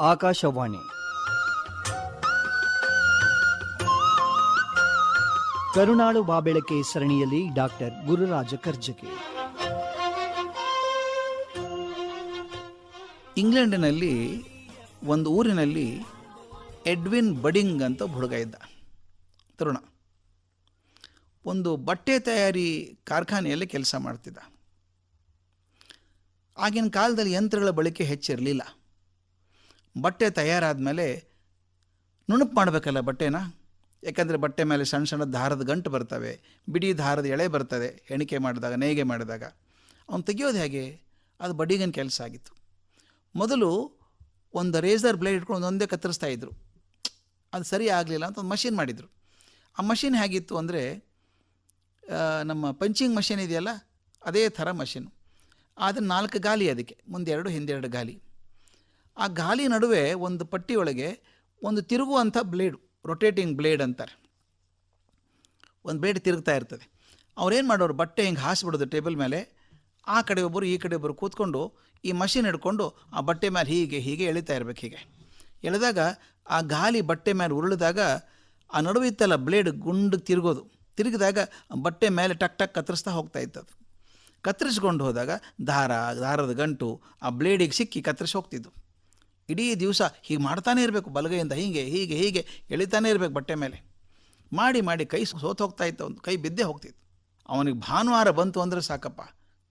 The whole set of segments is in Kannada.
ಆಕಾಶವಾಣಿ. ಕರುಣಾಳು ಬಾಬೆಳಕೆ ಸರಣಿಯಲ್ಲಿ ಡಾಕ್ಟರ್ ಗುರುರಾಜ ಕರ್ಜಗಿ ಇಂಗ್ಲೆಂಡಿನಲ್ಲಿ, ಒಂದು ಊರಿನಲ್ಲಿ ಎಡ್ವಿನ್ ಬಡಿಂಗ್ ಅಂತ ಹುಡುಗ ಇದ್ದ. ತರುಣ. ಒಂದು ಬಟ್ಟೆ ತಯಾರಿ ಕಾರ್ಖಾನೆಯಲ್ಲಿ ಕೆಲಸ ಮಾಡ್ತಿದ್ದ. ಆಗಿನ ಕಾಲದಲ್ಲಿ ಯಂತ್ರಗಳ ಬಳಕೆ ಹೆಚ್ಚಿರಲಿಲ್ಲ. ಬಟ್ಟೆ ತಯಾರಾದ ಮೇಲೆ ನುಣುಪು ಮಾಡಬೇಕಲ್ಲ ಬಟ್ಟೆನ? ಯಾಕಂದರೆ ಬಟ್ಟೆ ಮೇಲೆ ಸಣ್ಣ ಸಣ್ಣ ದಾರದ ಗಂಟು ಬರ್ತವೆ, ಬಿಡಿ ದಾರದ ಎಳೆ ಬರ್ತದೆ, ಎಣಿಕೆ ಮಾಡಿದಾಗ, ನೇಯ್ಗೆ ಮಾಡಿದಾಗ. ಅವನು ತೆಗಿಯೋದು ಹೇಗೆ? ಅದು ಬಡಿಗನ ಕೆಲಸ ಆಗಿತ್ತು. ಮೊದಲು ಒಂದು ರೇಸರ್ ಬ್ಲೇಡ್ ಇಟ್ಕೊಂಡು ಒಂದೊಂದೇ ಕತ್ತರಿಸ್ತಾ ಇದ್ದರು ಅದು ಸರಿ ಆಗಲಿಲ್ಲ ಅಂತ ಒಂದು ಮಷಿನ್ ಮಾಡಿದರು. ಆ ಮಷಿನ್ ಹೇಗಿತ್ತು ಅಂದರೆ ನಮ್ಮ ಪಂಚಿಂಗ್ ಮಷಿನ್ ಇದೆಯಲ್ಲ, ಅದೇ ಥರ ಮಷಿನು ಆದರೆ ನಾಲ್ಕು ಗಾಲಿ ಅದಕ್ಕೆ ಮುಂದೆರಡು ಹಿಂದೆರಡು ಗಾಲಿ. ಆ ಗಾಲಿ ನಡುವೆ ಒಂದು ಪಟ್ಟಿಯೊಳಗೆ ಒಂದು ತಿರುಗುವಂಥ ಬ್ಲೇಡು ರೊಟೇಟಿಂಗ್ ಬ್ಲೇಡ್ ಅಂತಾರೆ. ಒಂದು ಬ್ಲೇಡ್ ತಿರುಗ್ತಾ ಇರ್ತದೆ. ಅವ್ರೇನು ಮಾಡೋರು, ಬಟ್ಟೆ ಹಿಂಗೆ ಹಾಸಿಬಿಡೋದು ಟೇಬಲ್ ಮೇಲೆ, ಆ ಕಡೆ ಒಬ್ಬರು ಈ ಕಡೆ ಒಬ್ಬರು ಕೂತ್ಕೊಂಡು ಈ ಮಷಿನ್ ಹಿಡ್ಕೊಂಡು ಆ ಬಟ್ಟೆ ಮೇಲೆ ಹೀಗೆ ಹೀಗೆ ಎಳಿತಾ ಇರಬೇಕು ಹೀಗೆ. ಎಳೆದಾಗ ಆ ಗಾಲಿ ಬಟ್ಟೆ ಮೇಲೆ ಉರುಳಿದಾಗ ಆ ನಡುವೆ ಇತ್ತಲ್ಲ ಬ್ಲೇಡ್ ಗುಂಡು ತಿರುಗೋದು. ತಿರುಗಿದಾಗ ಬಟ್ಟೆ ಮೇಲೆ ಟಕ್ ಟಕ್ ಕತ್ತರಿಸ್ತಾ ಹೋಗ್ತಾ ಇತ್ತದು ಕತ್ತರಿಸ್ಕೊಂಡು ಹೋದಾಗ ದಾರ ದಾರದ ಗಂಟು ಆ ಬ್ಲೇಡಿಗೆ ಸಿಕ್ಕಿ ಕತ್ತರಿಸಿ ಹೋಗ್ತಿದ್ದು. ಇಡೀ ದಿವಸ ಹೀಗೆ ಮಾಡ್ತಾನೆ ಇರಬೇಕು ಬಲಗೈಯಿಂದ ಹೀಗೆ ಹೀಗೆ ಹೀಗೆ ಎಳಿತಾನೆ ಇರಬೇಕು ಬಟ್ಟೆ ಮೇಲೆ. ಮಾಡಿ ಮಾಡಿ ಕೈ ಸೋತು ಹೋಗ್ತಾ ಇತ್ತು, ಒಂದು ಕೈ ಬಿದ್ದೇ ಹೋಗ್ತಿತ್ತು. ಅವನಿಗೆ ಭಾನುವಾರ ಬಂತು ಅಂದರೆ ಸಾಕಪ್ಪ.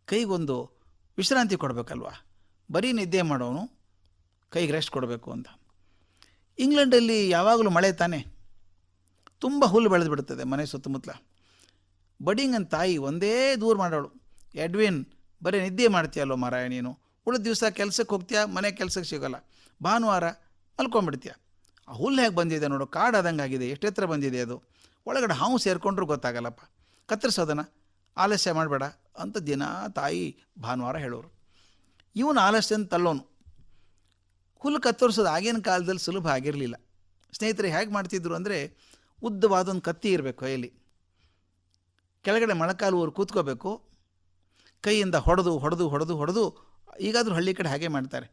ಕೈಗೊಂದು ವಿಶ್ರಾಂತಿ ಕೊಡಬೇಕಲ್ವ? ಬರೀ ನಿದ್ದೆ ಮಾಡೋನು, ಕೈಗೆ ರೆಸ್ಟ್ ಕೊಡಬೇಕು ಅಂತ. ಇಂಗ್ಲೆಂಡಲ್ಲಿ ಯಾವಾಗಲೂ ಮಳೆ ತಾನೆ? ತುಂಬ ಹುಲ್ಲು ಬೆಳೆದು ಬಿಡುತ್ತದೆ ಮನೆ ಸುತ್ತಮುತ್ತಲ. ಬಡಿಂಗನ್ ತಾಯಿ ಒಂದೇ ದೂರ ಮಾಡೋಳು. ಎಡ್ವಿನ್, ಬರೀ ನಿದ್ದೆ ಮಾಡ್ತೀಯಲ್ಲೋ ಮಾರಾಯ ನೀನು? ಉಳಿದ ದಿವಸ ಕೆಲಸಕ್ಕೆ ಹೋಗ್ತೀಯ? ಮನೆ ಕೆಲಸಕ್ಕೆ ಸಿಗೋಲ್ಲ. ಭಾನುವಾರ ಮಲ್ಕೊಂಡ್ಬಿಡ್ತೀಯ ಆ ಹುಲ್ಲು ಹೇಗೆ ಬಂದಿದೆ ನೋಡು ಕಾಡಾದಂಗೆ ಆಗಿದೆ ಎಷ್ಟು ಎತ್ತರ ಬಂದಿದೆ ಅದು? ಒಳಗಡೆ ಹಾವು ಸೇರಿಕೊಂಡ್ರೂ ಗೊತ್ತಾಗಲ್ಲಪ್ಪ. ಕತ್ತರಿಸೋದನ್ನ ಆಲಸ್ಯ ಮಾಡಬೇಡ ಅಂತ ದಿನ ತಾಯಿ ಭಾನುವಾರ ಹೇಳೋರು. ಇವನು ಆಲಸ್ಯ ಅಂತ ತಳ್ಳೋನು ಹುಲ್ಲು ಕತ್ತರಿಸೋದು ಆಗಿನ ಕಾಲದಲ್ಲಿ ಸುಲಭ ಆಗಿರಲಿಲ್ಲ. ಸ್ನೇಹಿತರೆ, ಹೇಗೆ ಮಾಡ್ತಿದ್ರು ಅಂದರೆ ಉದ್ದವಾದ ಒಂದು ಕತ್ತಿ ಇರಬೇಕು ಕೈಯಲ್ಲಿ ಕೆಳಗಡೆ ಮೊಳಕಾಲು ಊರು ಕೂತ್ಕೋಬೇಕು. ಕೈಯಿಂದ ಹೊಡೆದು ಹೊಡೆದು ಹೊಡೆದು ಹೊಡೆದು, ಈಗಾದರೂ ಹಳ್ಳಿ ಕಡೆ ಹಾಗೆ ಮಾಡ್ತಾರೆ.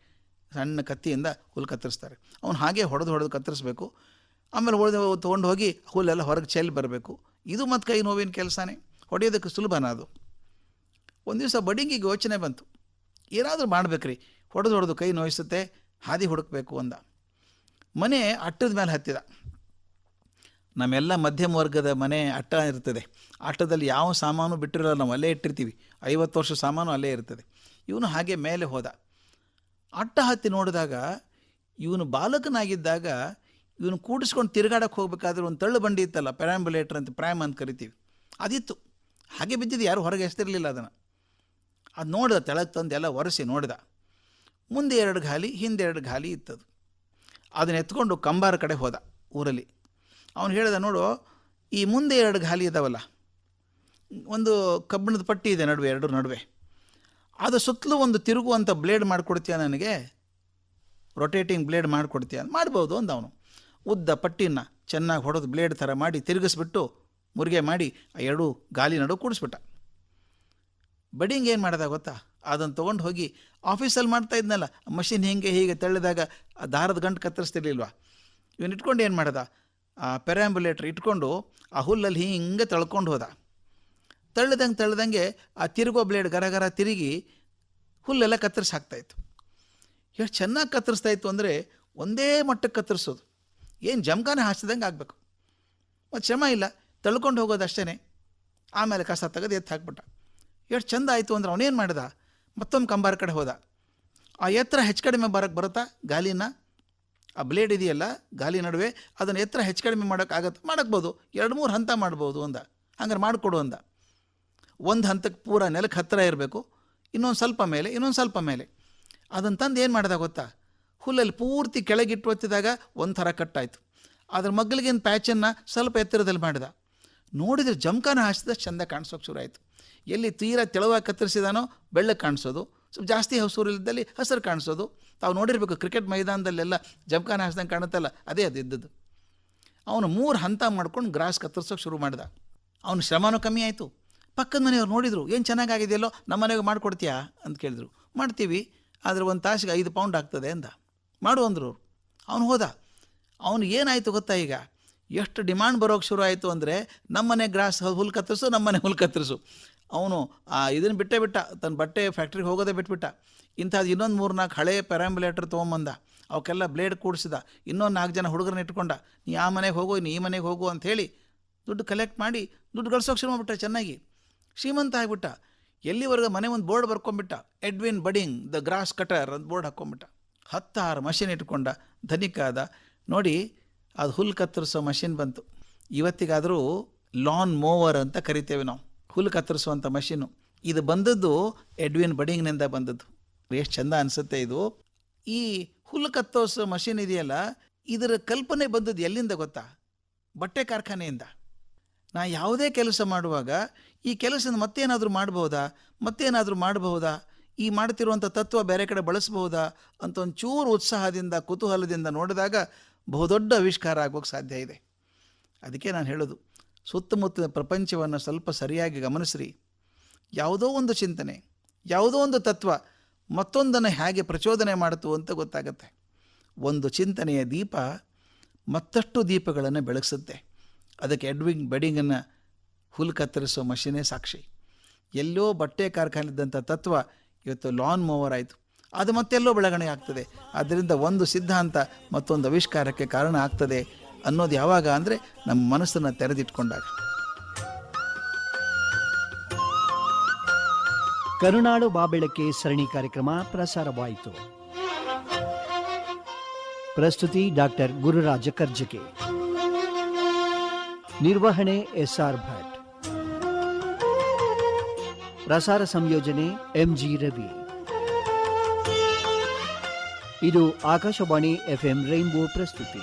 ಸಣ್ಣ ಕತ್ತಿಯಿಂದ ಹುಲ್ಲು ಕತ್ತರಿಸ್ತಾರೆ. ಅವ್ನು ಹಾಗೆ ಹೊಡೆದು ಹೊಡೆದು ಕತ್ತರಿಸ್ಬೇಕು. ಆಮೇಲೆ ಹೊಡೆದು ತೊಗೊಂಡು ಹೋಗಿ ಹುಲ್ಲೆಲ್ಲ ಹೊರಗೆ ಚೆಲ್ಲಿ ಬರಬೇಕು. ಇದು ಮತ್ತು ಕೈ ನೋವಿನ ಕೆಲಸನೇ. ಹೊಡೆಯೋದಕ್ಕೆ ಸುಲಭನ ಅದು. ಒಂದು ದಿವಸ ಬಡಿಂಗಿಗೆ ಯೋಚನೆ ಬಂತು. ಏನಾದರೂ ಮಾಡ್ಬೇಕ್ರಿ. ಹೊಡೆದು ಹೊಡೆದು ಕೈ ನೋಯಿಸುತ್ತೆ, ಹಾದಿ ಹುಡುಕಬೇಕು ಅಂದ. ಮನೆ ಅಟ್ಟದ ಮೇಲೆ ಹತ್ತಿದ. ನಮ್ಮೆಲ್ಲ ಮಧ್ಯಮ ವರ್ಗದ ಮನೆ ಅಟ್ಟ ಇರ್ತದೆ. ಅಟ್ಟದಲ್ಲಿ ಯಾವ ಸಾಮಾನು ಬಿಟ್ಟಿರಲ್ಲ, ನಾವು ಅಲ್ಲೇ ಇಟ್ಟಿರ್ತೀವಿ. ಐವತ್ತು ವರ್ಷ ಸಾಮಾನು ಅಲ್ಲೇ ಇರ್ತದೆ. ಇವನು ಹಾಗೆ ಮೇಲೆ ಹೋದ. ಅಟ್ಟ ಹತ್ತಿ ನೋಡಿದಾಗ ಇವನು ಬಾಲಕನಾಗಿದ್ದಾಗ ಇವನು ಕೂಡಿಸ್ಕೊಂಡು ತಿರುಗಾಡಕ್ಕೆ ಹೋಗ್ಬೇಕಾದ್ರೆ ಒಂದು ತಳ್ಳು ಬಂಡಿ ಇತ್ತಲ್ಲ ಪ್ಯಾರಾಂಬುಲೇಟರ್ ಅಂತ ಪ್ರ್ಯಾಮ್ ಅಂತ ಕರಿತೀವಿ. ಅದಿತ್ತು. ಹಾಗೆ ಬಿದ್ದಿದ್ದು ಯಾರು ಹೊರಗೆ ಎಸ್ತಿರಲಿಲ್ಲ ಅದನ್ನು. ಅದು ನೋಡಿದ, ತೆಳಗೆ ತಂದು ಎಲ್ಲ ಒರೆಸಿ ನೋಡಿದ. ಮುಂದೆ ಎರಡು ಗಾಲಿ, ಹಿಂದೆ ಎರಡು ಗಾಲಿ ಇತ್ತದು. ಅದನ್ನ ಎತ್ಕೊಂಡು ಕಂಬಾರ ಕಡೆ ಹೋದ ಊರಲ್ಲಿ. ಅವನು ಹೇಳಿದ, ನೋಡು, ಈ ಮುಂದೆ ಎರಡು ಗಾಲಿ ಇದಾವಲ್ಲ, ಒಂದು ಕಬ್ಬಿಣದ ಪಟ್ಟಿ ಇದೆ ನಡುವೆ, ಎರಡು ನಡುವೆ. ಅದು ಸುತ್ತಲೂ ಒಂದು ತಿರುಗುವಂಥ ಬ್ಲೇಡ್ ಮಾಡಿಕೊಡ್ತೀಯ ನನಗೆ? ರೊಟೇಟಿಂಗ್ ಬ್ಲೇಡ್ ಮಾಡಿಕೊಡ್ತೀಯ? ಮಾಡ್ಬೋದು ಅಂದ ಅವನು ಉದ್ದ ಪಟ್ಟಿನ ಚೆನ್ನಾಗಿ ಹೊಡೆದು ಬ್ಲೇಡ್ ಥರ ಮಾಡಿ ತಿರುಗಿಸ್ಬಿಟ್ಟು ಮುರುಗೆ ಮಾಡಿ ಆ ಎರಡು ಗಾಲಿ ನಡು ಕೂಡಿಸ್ಬಿಟ್ಟ. ಬಡಿಂಗ್ ಏನು ಮಾಡ್ದ ಗೊತ್ತಾ? ಅದನ್ನು ತೊಗೊಂಡು ಹೋಗಿ ಆಫೀಸಲ್ಲಿ ಮಾಡ್ತಾ ಇದ್ನಲ್ಲ ಮಷಿನ್ ಹೀಗೆ ಹೀಗೆ ತಳ್ಳಿದಾಗ ಆ ದಾರದ ಗಂಟು ಕತ್ತರಿಸ್ತಿರ್ಲಿಲ್ವಾ? ಇವನು ಇಟ್ಕೊಂಡು ಏನು ಮಾಡ್ದ? ಆ ಪೆರಾಂಬುಲೇಟ್ರ್ ಇಟ್ಕೊಂಡು ಆ ಹುಲ್ಲಲ್ಲಿ ಹಿಂಗೆ ತಳ್ಕೊಂಡು ಹೋದ. ತಳ್ಳ್ದಂಗೆ ತಳ್ಳದಂಗೆ ಆ ತಿರುಗೋ ಬ್ಲೇಡ್ ಗರ ಗರ ತಿರುಗಿ ಹುಲ್ಲೆಲ್ಲ ಕತ್ತರಿಸಿ ಹಾಕ್ತಾಯಿತ್ತು ಎಷ್ಟು ಚೆನ್ನಾಗಿ ಕತ್ತರಿಸ್ತಾ ಇತ್ತು ಅಂದರೆ ಒಂದೇ ಮಟ್ಟಕ್ಕೆ ಕತ್ತರಿಸೋದು. ಏನು ಜಮಖಾನೆ ಹಾಸಿದಂಗೆ ಆಗಬೇಕು. ಮತ್ತು ಶ್ರಮ ಇಲ್ಲ, ತಳ್ಕೊಂಡು ಹೋಗೋದು ಅಷ್ಟೇ ಆಮೇಲೆ ಕಸ ತೆಗೆದು ಎತ್ತು ಹಾಕ್ಬಿಟ್ಟ. ಎಷ್ಟು ಚಂದ ಆಯಿತು ಅಂದ್ರೆ ಅವನೇನು ಮಾಡಿದ? ಮತ್ತೊಂದು ಕಂಬಾರ ಕಡೆ ಹೋದ. ಆ ಎತ್ತರ ಹೆಚ್ಚು ಕಡಿಮೆ ಬರೋಕ್ಕೆ ಬರುತ್ತಾ? ಗಾಲಿನ? ಆ ಬ್ಲೇಡ್ ಇದೆಯಲ್ಲ, ಗಾಲಿ ನಡುವೆ, ಅದನ್ನು ಎತ್ತರ ಹೆಚ್ಚು ಕಡಿಮೆ ಮಾಡೋಕ್ಕಾಗತ್ತೆ ಮಾಡಕ್ಬೋದು. ಎರಡು ಮೂರು ಹಂತ ಮಾಡ್ಬೋದು ಅಂದ. ಹಂಗಾರೆ ಮಾಡಿಕೊಡು ಅಂದ. ಒಂದು ಹಂತಕ್ಕೆ ಪೂರ ನೆಲಕ್ಕೆ ಹತ್ತಿರ ಇರಬೇಕು, ಇನ್ನೊಂದು ಸ್ವಲ್ಪ ಮೇಲೆ, ಇನ್ನೊಂದು ಸ್ವಲ್ಪ ಮೇಲೆ. ಅದನ್ನು ತಂದು ಏನು ಮಾಡಿದೆ ಗೊತ್ತಾ? ಹುಲ್ಲಲ್ಲಿ ಪೂರ್ತಿ ಕೆಳಗಿಟ್ಟು ಒತ್ತಿದಾಗ ಒಂಥರ ಥರ ಕಟ್ಟಾಯಿತು. ಅದ್ರ ಮಗ್ಲಿಗಿನ ಪ್ಯಾಚನ್ನು ಸ್ವಲ್ಪ ಎತ್ತರದಲ್ಲಿ ಮಾಡಿದ. ನೋಡಿದ್ರೆ ಜಮ್ಕಾನ ಹಾಸಿದ ಚೆಂದ ಕಾಣಿಸೋಕೆ ಶುರು ಆಯಿತು ಎಲ್ಲಿ ತೀರಾ ತೆಳುವಾಗಿ ಕತ್ತರಿಸಿದಾನೋ ಬೆಳ್ಳಗೆ ಕಾಣಿಸೋದು, ಸ್ವಲ್ಪ ಜಾಸ್ತಿ ಹಸೂರಿಲ್ಲದಲ್ಲಿ ಹಸಿರು ಕಾಣಿಸೋದು. ತಾವು ನೋಡಿರಬೇಕು ಕ್ರಿಕೆಟ್ ಮೈದಾನದಲ್ಲೆಲ್ಲ ಜಮ್ಕಾನ ಹಾಸ್ದಂಗೆ ಕಾಣುತ್ತಲ್ಲ, ಅದೇ ಅದು ಇದ್ದದ್ದು. ಅವನು ಮೂರು ಹಂತ ಮಾಡ್ಕೊಂಡು ಗ್ರಾಸ್ ಕತ್ತರಿಸೋಕೆ ಶುರು ಮಾಡಿದ. ಅವನ ಶ್ರಮನೂ ಕಮ್ಮಿ ಆಯಿತು. ಪಕ್ಕದ ಮನೆಯವ್ರು ನೋಡಿದರು, ಏನು ಚೆನ್ನಾಗಾಗಿದೆಯಲ್ಲೋ ನಮ್ಮ ಮನೆಗೆ ಮಾಡಿಕೊಡ್ತೀಯಾ? ಅಂತ ಕೇಳಿದ್ರು. ಮಾಡ್ತೀವಿ, ಆದರೆ ಒಂದು ತಾಸಿಗೆ ಐದು ಪೌಂಡ್ ಆಗ್ತದೆ, ಅಂದ. ಮಾಡು, ಅಂದರು ಅವ್ನು ಹೋದ. ಅವನು ಏನಾಯಿತು ಗೊತ್ತಾ ಈಗ? ಎಷ್ಟು ಡಿಮಾಂಡ್ ಬರೋಕ್ಕೆ ಶುರು ಆಯಿತು ಅಂದರೆ ನಮ್ಮನೆ ಗ್ರಾಸ್ ಹುಲ್ ಕತ್ತರಿಸು ನಮ್ಮನೆ ಹುಲ್ ಕತ್ತರಿಸು. ಅವನು ಆ ಇದನ್ನು ಬಿಟ್ಟೇ ಬಿಟ್ಟ ತನ್ನ ಬಟ್ಟೆ ಫ್ಯಾಕ್ಟ್ರಿಗೆ ಹೋಗೋದೇ ಬಿಟ್ಬಿಟ್ಟ. ಇಂಥದ್ದು ಇನ್ನೊಂದು ಮೂರು ನಾಲ್ಕು ಹಳೆ ಪ್ಯಾರಾಂಬುಲೇಟರ್ ತೊಗೊಂಬಂದ. ಅವಕ್ಕೆಲ್ಲ ಬ್ಲೇಡ್ ಕೂಡಿಸಿದ. ಇನ್ನೊಂದು ನಾಲ್ಕು ಜನ ಹುಡುಗರನ್ನ ಇಟ್ಕೊಂಡ. ನೀ ಆ ಮನೆಗೆ ಹೋಗು, ನೀ ಈ ಮನೆಗೆ ಹೋಗು ಹೇಳಿ ದುಡ್ಡು ಕಲೆಕ್ಟ್ ಮಾಡಿ ದುಡ್ಡು ಗಳಿಸೋಕೆ ಶುರು ಮಾಡಿಬಿಟ್ರೆ ಚೆನ್ನಾಗಿ. ಶ್ರೀಮಂತ ಆಗಿಬಿಟ್ಟ. ಎಲ್ಲಿವರೆಗೂ ಮನೆ ಒಂದು ಬೋರ್ಡ್ ಬರ್ಕೊಂಬಿಟ್ಟ Edwin budding, the grass cutter ಅಂತ ಬೋರ್ಡ್ ಹಾಕ್ಕೊಂಬಿಟ್ಟ ಹತ್ತಾರು ಮಷಿನ್ ಇಟ್ಕೊಂಡ, ಧನಿಕ ಆದ. ನೋಡಿ, ಅದು ಹುಲ್ಲು ಕತ್ತರಿಸೋ ಮಷಿನ್ ಬಂತು. ಇವತ್ತಿಗಾದರೂ ಲಾನ್ ಮೋವರ್ ಅಂತ ಕರಿತೇವೆ ನಾವು. ಹುಲ್ಲು ಕತ್ತರಿಸುವಂಥ ಮಷೀನು. ಇದು ಬಂದದ್ದು ಎಡ್ವಿನ್ ಬಡಿಂಗ್ನಿಂದ ಬಂದದ್ದು. ಎಷ್ಟು ಚಂದ ಅನಿಸುತ್ತೆ ಇದು. ಈ ಹುಲ್ಲು ಕತ್ತರಿಸೋ ಮಷಿನ್ ಇದೆಯಲ್ಲ, ಇದರ ಕಲ್ಪನೆ ಬಂದದ್ದು ಎಲ್ಲಿಂದ ಗೊತ್ತಾ? ಬಟ್ಟೆ ಕಾರ್ಖಾನೆಯಿಂದ. ನಾ ಯಾವುದೇ ಕೆಲಸ ಮಾಡುವಾಗ ಈ ಕೆಲಸನ ಮತ್ತೇನಾದರೂ ಮಾಡ್ಬೋದಾ ಮತ್ತೇನಾದರೂ ಮಾಡಬಹುದಾ? ಈ ಮಾಡ್ತಿರುವಂಥ ತತ್ವ ಬೇರೆ ಕಡೆ ಬಳಸಬಹುದಾ? ಅಂತ ಒಂದು ಚೂರು ಉತ್ಸಾಹದಿಂದ, ಕುತೂಹಲದಿಂದ ನೋಡಿದಾಗ ಬಹುದೊಡ್ಡ ಆವಿಷ್ಕಾರ ಆಗೋಕ್ಕೆ ಸಾಧ್ಯ ಇದೆ. ಅದಕ್ಕೆ ನಾನು ಹೇಳೋದು ಸುತ್ತಮುತ್ತಲ ಪ್ರಪಂಚವನ್ನು ಸ್ವಲ್ಪ ಸರಿಯಾಗಿ ಗಮನಿಸ್ರಿ. ಯಾವುದೋ ಒಂದು ಚಿಂತನೆ, ಯಾವುದೋ ಒಂದು ತತ್ವ ಮತ್ತೊಂದನ್ನು ಹೇಗೆ ಪ್ರಚೋದನೆ ಮಾಡಿತು ಅಂತ ಗೊತ್ತಾಗುತ್ತೆ. ಒಂದು ಚಿಂತನೆಯ ದೀಪ ಮತ್ತಷ್ಟು ದೀಪಗಳನ್ನು ಬೆಳಗಿಸುತ್ತೆ ಅದಕ್ಕೆ ಎಡ್ವಿಂಗ್ ಬೆಡಿಂಗನ್ನು ಹುಲ್ ಕತ್ತರಿಸೋ ಮಷಿನೇ ಸಾಕ್ಷಿ. ಎಲ್ಲೋ ಬಟ್ಟೆ ಕಾರ್ಖಾನೆದ್ದಂಥ ತತ್ವ ಇವತ್ತು ಲಾನ್ ಮೂವರ್ ಆಯಿತು. ಅದು ಮತ್ತೆಲ್ಲೋ ಬೆಳಗಣೆ ಆಗ್ತದೆ. ಆದ್ದರಿಂದ ಒಂದು ಸಿದ್ಧಾಂತ ಮತ್ತೊಂದು ಆವಿಷ್ಕಾರಕ್ಕೆ ಕಾರಣ ಆಗ್ತದೆ ಅನ್ನೋದು ಯಾವಾಗ ಅಂದರೆ ನಮ್ಮ ಮನಸ್ಸನ್ನು ತೆರೆದಿಟ್ಕೊಂಡಾಗ. ಕರುನಾಡು ಬಾಬೆಳಕೆ ಸರಣಿ ಕಾರ್ಯಕ್ರಮ ಪ್ರಸಾರವಾಯಿತು. ಪ್ರಸ್ತುತಿ ಡಾಕ್ಟರ್ ಗುರುರಾಜ ಕರ್ಜಕೆ. ನಿರ್ವಹಣೆ ಎಸ್ಆರ್ ಭಟ್. ಪ್ರಸಾರ ಸಂಯೋಜನೆ ಎಂಜಿ ರವಿ ಇದು ಆಕಾಶವಾಣಿ ಎಫ್ಎಂ ರೈನ್ಬೋ ಪ್ರಸ್ತುತಿ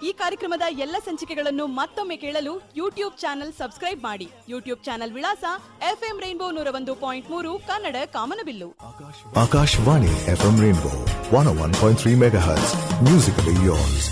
ಈ ಕಾರ್ಯಕ್ರಮದ ಎಲ್ಲ ಸಂಚಿಕೆಗಳನ್ನು ಮತ್ತೊಮ್ಮೆ ಕೇಳಲು ಯೂಟ್ಯೂಬ್ ಚಾನೆಲ್ ಸಬ್ಸ್ಕ್ರೈಬ್ ಮಾಡಿ ಯೂಟ್ಯೂಬ್ ಚಾನೆಲ್ ವಿಳಾಸ ಎಫ್ಎಂ ರೈನ್ಬೋ ನೂರ ಒಂದು ಪಾಯಿಂಟ್ ಮೂರು ಕನ್ನಡ ಕಾಮನಬಿಲ್ಲು Akashvani F FM Rainbow 101.3 MHz. Musically yours.